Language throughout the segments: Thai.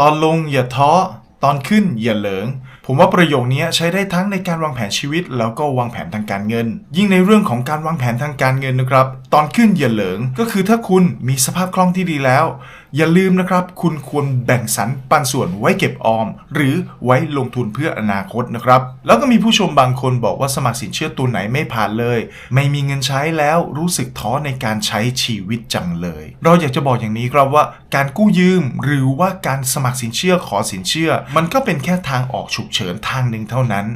ตอนลงอย่าท้อ ตอนขึ้นอย่าเหลิง ผมว่าประโยคนี้ใช้ได้ทั้งในการวางแผนชีวิต แล้วก็วางแผนทางการเงิน ยิ่งในเรื่องของการวางแผนทางการเงินนะครับ ตอนขึ้นอย่าเหลิง ก็คือถ้าคุณมีสภาพคล่องที่ดีแล้วอย่าลืมนะครับ คุณควรแบ่งสรรปันส่วนไว้เก็บออม หรือไว้ลงทุนเพื่ออนาคตนะครับ แล้วก็มีผู้ชมบางคนบอกว่าสมัครสินเชื่อตัวไหนไม่ผ่านเลย ไม่มีเงินใช้แล้วรู้สึกท้อในการใช้ชีวิตจังเลย เราอยากจะบอกอย่างนี้ครับว่าการกู้ยืมหรือว่าการสมัครสินเชื่อขอสินเชื่อ มันก็เป็นแค่ทางออกฉุกเฉินทางหนึ่งเท่านั้น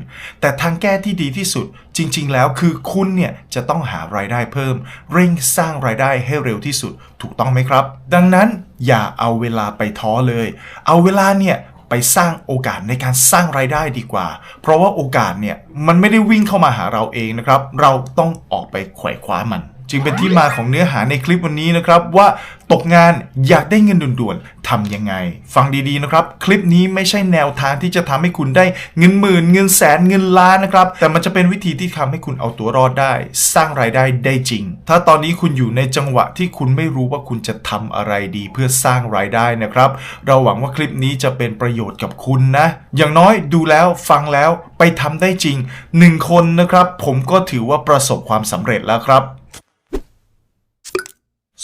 แต่ทางแก้ที่ดีที่สุดจริงๆ แล้วคือคุณเนี่ยจะต้องหารายได้เพิ่ม เร่งสร้างรายได้ให้เร็วที่สุดถูกต้องไหมครับ ดังนั้นอย่าเอาเวลาไปท้อเลย เอาเวลาเนี่ยไปสร้างโอกาสในการสร้างรายได้ดีกว่า เพราะว่าโอกาสเนี่ยมันไม่ได้วิ่งเข้ามาหาเราเองนะครับ เราต้องออกไปไขว่คว้ามัน จึงเป็นที่มาของเนื้อหาในคลิปวันนี้นะครับว่าตกงานอยากได้เงินด่วนๆทำยังไง ฟังดีๆนะครับ คลิปนี้ไม่ใช่แนวทางที่จะทำให้คุณได้เงินหมื่น เงินแสนเงินล้านนะครับ แต่มันจะเป็นวิธีที่ทำให้คุณเอาตัวรอดได้ สร้างรายได้ได้จริง ถ้าตอนนี้คุณอยู่ในจังหวะที่คุณไม่รู้ว่าคุณจะทำอะไรดีเพื่อสร้างรายได้นะครับ เราหวังว่าคลิปนี้จะเป็นประโยชน์กับคุณนะ อย่างน้อยดูแล้วฟังแล้วไปทำได้จริงหนึ่งคนนะครับ ผมก็ถือว่าประสบความสำเร็จแล้วครับ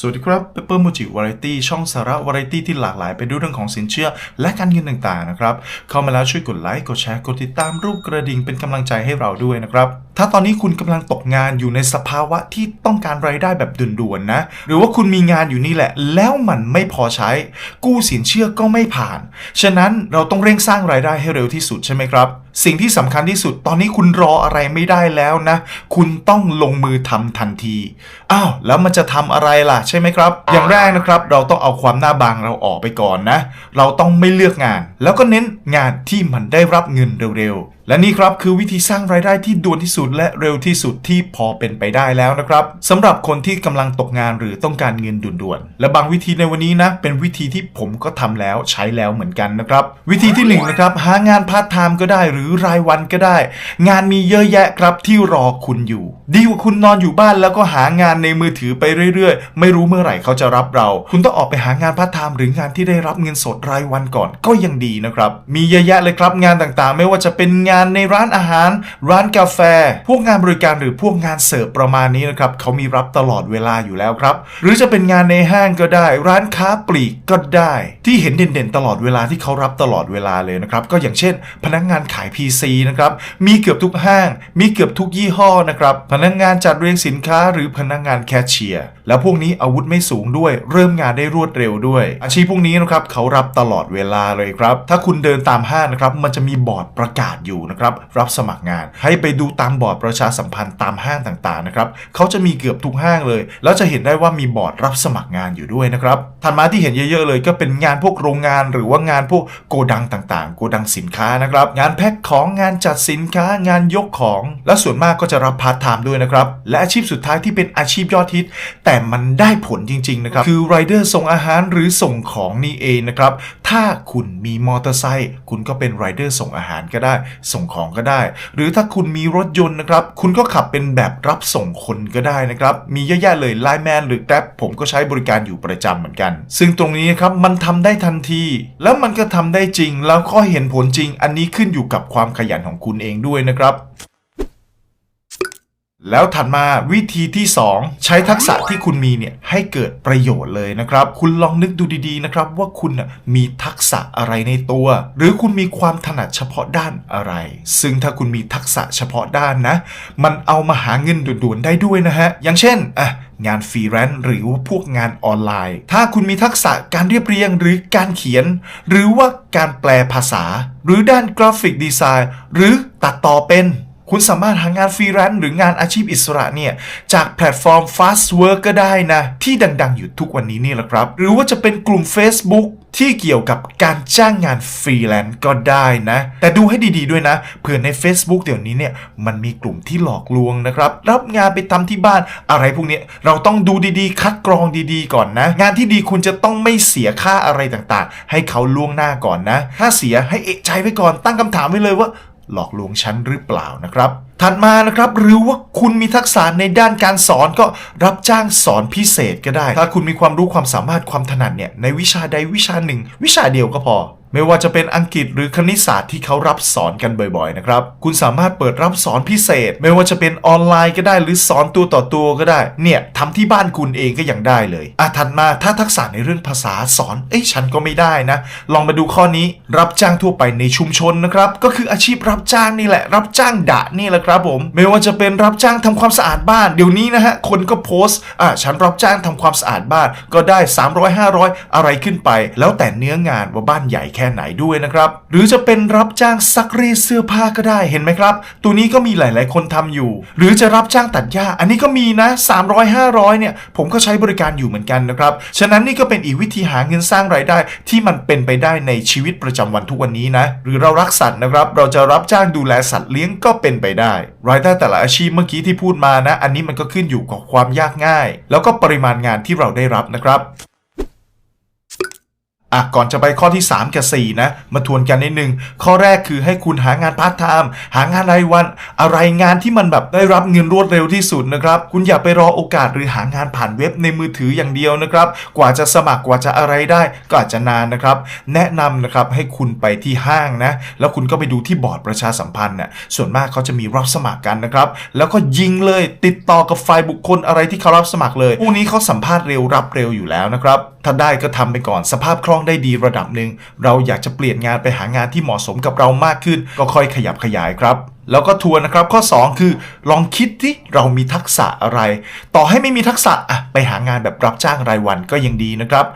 สวัสดีครับเปเปอร์มูจิวาไรตี้ช่องสาระวาไรตี้ที่หลากหลายไปด้วยเรื่องของสินเชื่อ และการเงินต่างๆนะครับ เข้ามาแล้วช่วยกดไลค์ กดแชร์ กดติดตามรูปกระดิ่งเป็นกำลังใจให้เราด้วยนะครับ ถ้าตอนนี้คุณกำลังตกงานอยู่ในสภาวะที่ต้องการรายได้แบบด่วนๆนะ หรือว่าคุณมีงานอยู่นี่แหละ แล้วมันไม่พอใช้ กู้สินเชื่อก็ไม่ผ่าน ฉะนั้นเราต้องเร่งสร้างรายได้ให้เร็วที่สุดใช่ไหมครับสิ่งที่สำคัญที่สุดตอนนี้คุณรออะไรไม่ได้แล้วนะ คุณต้องลงมือทำทันทีอ้าวแล้วมันจะทำอะไรล่ะใช่ไหมครับ อย่างแรกนะครับ เราต้องเอาความหน้าบางเราออกไปก่อนนะ เราต้องไม่เลือกงาน แล้วก็เน้นงานที่มันได้รับเงินเร็ว และนี่ครับคือวิธีสร้างรายได้ที่ด่วนที่สุดและเร็วที่สุดที่พอเป็นไปได้แล้วนะครับสำหรับคนที่กำลังตกงานหรือต้องการเงินด่วนๆและบางวิธีในวันนี้นะเป็นวิธีที่ผมก็ทำแล้วใช้แล้วเหมือนกันนะครับ วิธีที่หนึ่งนะครับหางานพาร์ทไทม์ก็ได้หรือรายวันก็ได้ งานมีเยอะแยะครับที่รอคุณอยู่ ดีกว่าคุณนอนอยู่บ้านแล้วก็หางานในมือถือไปเรื่อยๆ ไม่รู้เมื่อไหร่เขาจะรับเรา คุณต้องออกไปหางานพาร์ทไทม์หรืองานที่ได้รับเงินสดรายวันก่อนก็ยังดีนะครับมีเยอะแยะเลยครับงานต่างๆ ไม่ว่าจะเป็นงานานในร้านอาหาร ร้านกาแฟ พวกงานบริการหรือพวกงานเสิร์ฟประมาณนี้นะครับเขามีรับตลอดเวลาอยู่แล้วครับ หรือจะเป็นงานในห้างก็ได้ ร้านค้าปลีกก็ได้ ที่เห็นเด่นๆ ตลอดเวลาที่เขารับตลอดเวลาเลยนะครับก็อย่างเช่น พนักงานขาย PC นะครับมีเกือบทุกห้าง มีเกือบทุกยี่ห้อนะครับพนักงานจัดเรียงสินค้าหรือพนักงานแคชเชียร์แล้วพวกนี้อาวุธไม่สูงด้วย เริ่มงานได้รวดเร็วด้วย อาชีพพวกนี้นะครับเขารับตลอดเวลาเลยครับ ถ้าคุณเดินตามห้างนะครับมันจะมีบอร์ดประกาศอยู่นะครับรับสมัครงาน ให้ไปดูตามบอร์ดประชาสัมพันธ์ตามห้างต่างๆนะครับเขาจะมีเกือบทุกห้างเลย แล้วจะเห็นได้ว่ามีบอร์ดรับสมัครงานอยู่ด้วยนะครับถัดมาที่เห็นเยอะๆเลยก็เป็นงานพวกโรงงานหรือว่างานพวกโกดังต่างๆ โกดังสินค้านะครับ งานแพ็คของงานจัดสินค้างานยกของ และส่วนมากก็จะรับพาร์ทไทม์ด้วยนะครับ และอาชีพสุดท้ายที่เป็นอาชีพยอดฮิต แต่มันได้ผลจริง ๆ นะครับ คือไรเดอร์ส่งอาหารหรือส่งของนี่เองนะครับ ถ้าคุณมีมอเตอร์ไซค์คุณก็เป็นไรเดอร์ส่งอาหารก็ได้สงของก็ได้ หรือถ้าคุณมีรถยนต์นะครับ คุณก็ขับเป็นแบบรับส่งคนก็ได้นะครับ มีเยอะแยะเลยไลน์แมนหรือแกร็บผมก็ใช้บริการอยู่ประจำเหมือนกัน ซึ่งตรงนี้นะครับมันทำได้ทันที แล้วมันก็ทำได้จริงแล้วก็เห็นผลจริง อันนี้ขึ้นอยู่กับความขยันของคุณเองด้วยนะครับ แล้วถัดมาวิธีที่ 2 ใช้ทักษะที่คุณมีเนี่ยให้เกิดประโยชน์เลยนะครับ คุณลองนึกดูดีๆนะครับ ว่าคุณมีทักษะอะไรในตัว หรือคุณมีความถนัดเฉพาะด้านอะไร ซึ่งถ้าคุณมีทักษะเฉพาะด้านนะ มันเอามาหาเงินด่วนๆได้ด้วยนะฮะ อย่างเช่นอะงานฟรีแลนซ์หรือว่าพวกงานออนไลน์ ถ้าคุณมีทักษะการเรียบเรียงหรือการเขียน หรือว่าการแปลภาษา หรือด้านกราฟิกดีไซน์ หรือตัดต่อเป็น คุณสามารถหางานฟรีแลนซ์หรืองานอาชีพอิสระเนี่ย จากแพลตฟอร์ม Fast Work ก็ได้นะ ที่ดังๆ อยู่ทุกวันนี้นี่แหละครับ หรือว่าจะเป็นกลุ่ม Facebook ที่เกี่ยวกับการจ้างงานฟรีแลนซ์ก็ได้นะ แต่ดูให้ดีๆด้วยนะ เผื่อใน Facebook เดี๋ยวนี้เนี่ย มันมีกลุ่มที่หลอกลวงนะครับ รับงานไปทำที่บ้านอะไรพวกนี้เราต้องดูดีๆ คัดกรองดีๆ ก่อนนะ งานที่ดีคุณจะต้องไม่เสียค่าอะไรต่างๆ ให้เขาล่วงหน้าก่อนนะ ถ้าเสียให้เอะใจไว้ก่อนตั้งคำถามไว้เลยว่า หลอกลวงฉันหรือเปล่านะครับ ถัดมานะครับหรือว่าคุณมีทักษะในด้านการสอนก็รับจ้างสอนพิเศษก็ได้ ถ้าคุณมีความรู้ความสามารถความถนัดเนี่ยในวิชาใดวิชาหนึ่ง วิชาเดียวก็พอ ไม่ว่าจะเป็นอังกฤษหรือคณิตศาสตร์ที่เขารับสอนกันบ่อยๆนะครับ คุณสามารถเปิดรับสอนพิเศษ ไม่ว่าจะเป็นออนไลน์ก็ได้หรือสอนตัวต่อตัวก็ได้ เนี่ยทำที่บ้านคุณเองก็ยังได้เลยอะถัดมาถ้าทักษะในเรื่องภาษาสอน เอ้ยฉันก็ไม่ได้นะ ลองมาดูข้อนี้รับจ้างทั่วไปในชุมชนนะครับ ก็คืออาชีพรับจ้างนี่แหละ รับจ้างดะนี่แหละครับผม ไม่ว่าจะเป็นรับจ้างทำความสะอาดบ้าน เดี๋ยวนี้นะฮะคนก็โพสต์อะฉันรับจ้างทำความสะอาดบ้านก็ได้ 300 500 อะไรขึ้นไป แล้วแต่เนื้องานว่าบ้านใหญ่แค่ไหนด้วยนะครับ หรือจะเป็นรับจ้างซักรีดเสื้อผ้าก็ได้เห็นไหมครับ ตัวนี้ก็มีหลาย ๆ คนทำอยู่ หรือจะรับจ้างตัดหญ้า อันนี้ก็มีนะ 300 500 เนี่ย ผมก็ใช้บริการอยู่เหมือนกันนะครับ ฉะนั้นนี่ก็เป็นอีกวิธีหาเงินสร้างรายได้ ที่มันเป็นไปได้ในชีวิตประจำวันทุกวันนี้นะ หรือเรารักสัตว์นะครับ เราจะรับจ้างดูแลสัตว์เลี้ยงก็เป็นไปได้ รายได้แต่ละอาชีพเมื่อกี้ที่พูดมานะ อันนี้มันก็ขึ้นอยู่กับความยากง่าย แล้วก็ปริมาณงานที่เราได้รับนะครับ อะก่อนจะไปข้อที่ 3 กับ 4 นะ มาทวนกันนิดนึง ข้อแรกคือให้คุณหางานพาร์ทไทม์หางานรายวัน อะไรงานที่มันแบบได้รับเงินรวดเร็วที่สุดนะครับ คุณอย่าไปรอโอกาสหรือหางานผ่านเว็บในมือถืออย่างเดียวนะครับ กว่าจะสมัครกว่าจะอะไรได้ ก็อาจจะนานนะครับ แนะนำนะครับให้คุณไปที่ห้างนะ แล้วคุณก็ไปดูที่บอร์ดประชาสัมพันธ์น่ะส่วนมากเขาจะมีรับสมัครกันนะครับ แล้วก็ยิงเลยติดต่อกับฝ่ายบุคคลอะไรที่เขารับสมัครเลยพวกนี้เขาสัมภาษณ์เร็วรับเร็วอยู่แล้วนะครับ ถ้าได้ก็ทำไปก่อนสภาพคล่องได้ดีระดับหนึ่ง เราอยากจะเปลี่ยนงานไปหางานที่เหมาะสมกับเรามากขึ้น ก็ค่อยขยับขยายครับแล้วก็ทวนนะครับข้อ 2 คือ ลองคิดที่เรามีทักษะอะไร ต่อให้ไม่มีทักษะอะไปหางานแบบรับจ้างรายวันก็ยังดีนะครับ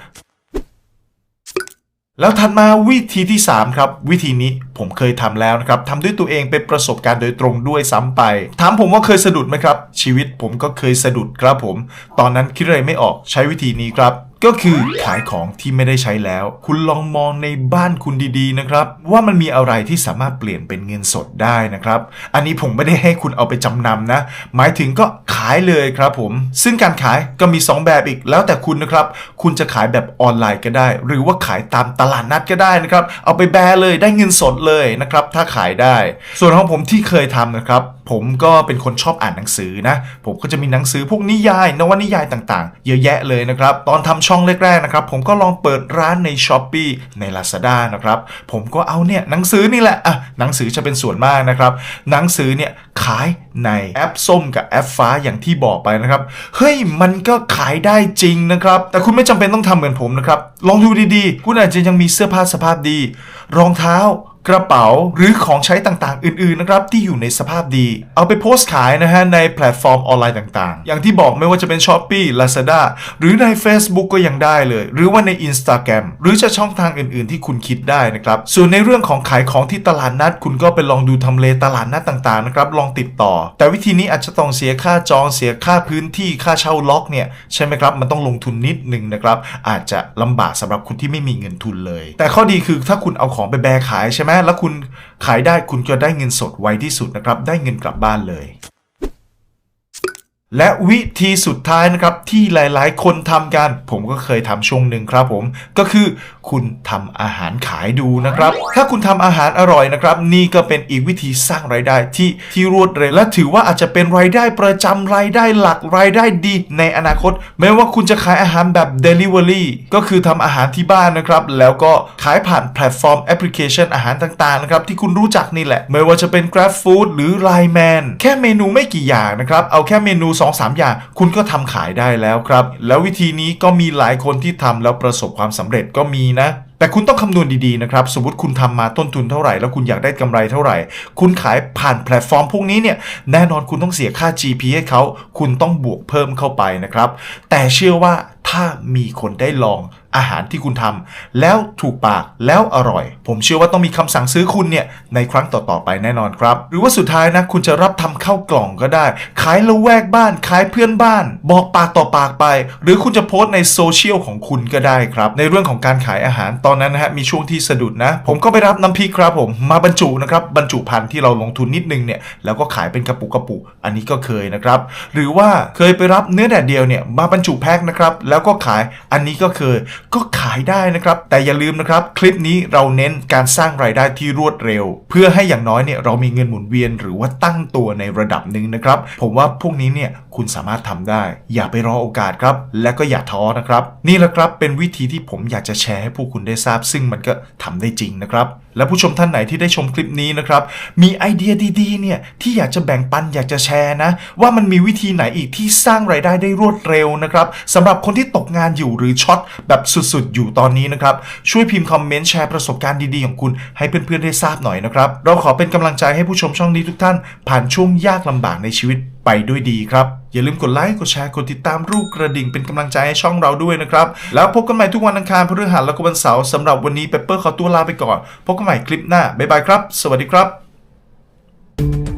แล้วถัดมาวิธีที่ 3 ครับ วิธีนี้ผมเคยทำแล้วนะครับทำด้วยตัวเองเป็นประสบการณ์โดยตรงด้วยซ้ำไป ถามผมว่าเคยสะดุดไหมครับ ชีวิตผมก็เคยสะดุดครับผม ตอนนั้นคิดอะไรไม่ออกใช้วิธีนี้ครับ ก็คือขายของที่ไม่ได้ใช้แล้ว คุณลองมองในบ้านคุณดีๆนะครับ ว่ามันมีอะไรที่สามารถเปลี่ยนเป็นเงินสดได้นะครับ อันนี้ผมไม่ได้ให้คุณเอาไปจำนำนะ หมายถึงก็ขายเลยครับผม ซึ่งการขายก็มี 2 แบบอีกแล้วแต่คุณนะครับ คุณจะขายแบบออนไลน์ก็ได้ หรือว่าขายตามตลาดนัดก็ได้นะครับ เอาไปแบร์เลยได้เงินสดเลยนะครับ ถ้าขายได้ ส่วนของผมที่เคยทำนะครับผมก็เป็นคนชอบอ่านหนังสือนะ ผมก็จะมีหนังสือพวกนิยายนวนิยายต่างๆ เยอะแยะเลยนะครับ ตอนทำช่องแรกๆนะครับผมก็ลองเปิดร้านใน s h อ p e e ใน Lazada นะครับผมก็เอาเนี่ยหนังสือนี่แหละอะหนังสือจะเป็นส่วนมากนะครับหนังสือเนี่ยขายในแอปส้มกับแอปฟ้าอย่างที่บอกไปนะครับเฮ้ยมันก็ขายได้จริงนะครับแต่คุณไม่จำเป็นต้องทำเหมือนผมนะครับลองดูดีๆ คุณอาจจะยังมีเสื้อผ้าสภาพดี รองเท้า กระเป๋าหรือของใช้ต่างๆ อื่นๆนะครับที่อยู่ในสภาพดี เอาไปโพสต์ขายนะฮะในแพลตฟอร์มออนไลน์ต่างๆ อย่างที่บอกไม่ว่าจะเป็น s h อ p e e Lazada หรือใน Facebook ก็ยังได้เลย หรือว่าใน Instagram หรือจะช่องทางอื่นๆ ที่คุณคิดได้นะครับ ส่วนในเรื่องของขายของที่ตลาดนัด คุณก็ไปลองดูทำเลตลาดนัดต่างๆนะครับลองติดต่อ แต่วิธีนี้อาจจะต้องเสียค่าจองเสียค่าพื้นที่ค่าเช่าล็อกเนี่ยใช่ไหมครับมันต้องลงทุนนิดนึงนะครับอาจจะลำบากสำหรับคนที่ไม่มีเงินทุนเลย แต่ข้อดีคือถ้าคุณเอาของไปแบกขายใช่ไหมแล้วคุณขายได้คุณก็ได้เงินสดไวที่สุดนะครับ ได้เงินกลับบ้านเลย และวิธีสุดท้ายนะครับที่หลายๆ คนทำกัน ผมก็เคยทำช่วงหนึ่งครับผม ก็คือคุณทำอาหารขายดูนะครับ ถ้าคุณทำอาหารอร่อยนะครับ นี่ก็เป็นอีกวิธีสร้างรายได้ที่ที่รวดเร็วและถือว่าอาจจะเป็นรายได้ประจำรายได้หลักรายได้ดี ในอนาคตไม่ว่าคุณจะขายอาหารแบบ Delivery ก็คือทำอาหารที่บ้านนะครับ แล้วก็ขายผ่านแพลตฟอร์มแอปพลิเคชันอาหารต่างๆนะครับที่คุณรู้จักนี่แหละ ไม่ว่าจะเป็น Grab Food หรือ Line Man แค่เมนูไม่กี่อย่างนะครับเอาแค่เมนู 2-3 อย่าง คุณก็ทำขายได้แล้วครับ แล้ววิธีนี้ก็มีหลายคนที่ทำแล้วประสบความสำเร็จก็มีนะ แต่คุณต้องคำนวณดีๆนะครับ สมมติคุณทำมาต้นทุนเท่าไหร่ แล้วคุณอยากได้กำไรเท่าไหร่ คุณขายผ่านแพลตฟอร์มพวกนี้เนี่ย แน่นอนคุณต้องเสียค่า GP ให้เขา คุณต้องบวกเพิ่มเข้าไปนะครับ แต่เชื่อว่าถ้ามีคนได้ลอง อาหารที่คุณทำแล้วถูกปากแล้วอร่อย ผมเชื่อว่าต้องมีคำสั่งซื้อคุณเนี่ยในครั้งต่อๆไปแน่นอนครับ หรือว่าสุดท้ายนะคุณจะรับทำข้าวกล่องก็ได้ ขายละแวกบ้านขายเพื่อนบ้าน บอกปากต่อปากไป หรือคุณจะโพสต์ในโซเชียลของคุณก็ได้ครับ ในเรื่องของการขายอาหารตอนนั้นนะฮะมีช่วงที่สะดุดนะ ผมก็ไปรับน้ำพริกครับผมมาบรรจุนะครับบรรจุพันธุ์ที่เราลงทุนนิดนึงเนี่ยแล้วก็ขายเป็นกระปุกกระปุกอันนี้ก็เคยนะครับ หรือว่าเคยไปรับเนื้อแดดเดียวเนี่ยมาบรรจุแพ็คนะครับแล้วก็ขายอันนี้ก็เคยก็ขายได้นะครับ แต่อย่าลืมนะครับ คลิปนี้เราเน้นการสร้างรายได้ที่รวดเร็ว เพื่อให้อย่างน้อยเนี่ยเรามีเงินหมุนเวียนหรือว่าตั้งตัวในระดับหนึ่งนะครับ ผมว่าพวกนี้เนี่ยคุณสามารถทำได้ อย่าไปรอโอกาสครับ และก็อย่าท้อนะครับ นี่แหละครับเป็นวิธีที่ผมอยากจะแชร์ให้ผู้คุณได้ทราบ ซึ่งมันก็ทำได้จริงนะครับ และผู้ชมท่านไหนที่ได้ชมคลิปนี้นะครับ มีไอเดียดีๆเนี่ยที่อยากจะแบ่งปันอยากจะแชร์นะ ว่ามันมีวิธีไหนอีกที่สร้างรายได้ได้รวดเร็วนะครับสำหรับคนที่ตกงานอยู่หรือช็อตแบบสุดๆ อยู่ตอนนี้นะครับ ช่วยพิมพ์คอมเมนต์แชร์ประสบการณ์ดีๆของคุณให้เพื่อนๆได้ทราบหน่อยนะครับ เราขอเป็นกำลังใจให้ผู้ชมช่องนี้ทุกท่าน ผ่านช่วงยากลำบากในชีวิต ไปด้วยดีครับ อย่าลืมกดไลค์ กดแชร์ กดติดตามรูปกระดิ่งเป็นกำลังใจให้ช่องเราด้วยนะครับ แล้วพบกันใหม่ทุกวันอังคารพฤหัสและวก็วันเสาร์สำหรับวันนี้เปเปอร์ขอตัวลาไปก่อน พบกันใหม่คลิปหน้า บ๊ายบายครับ สวัสดีครับ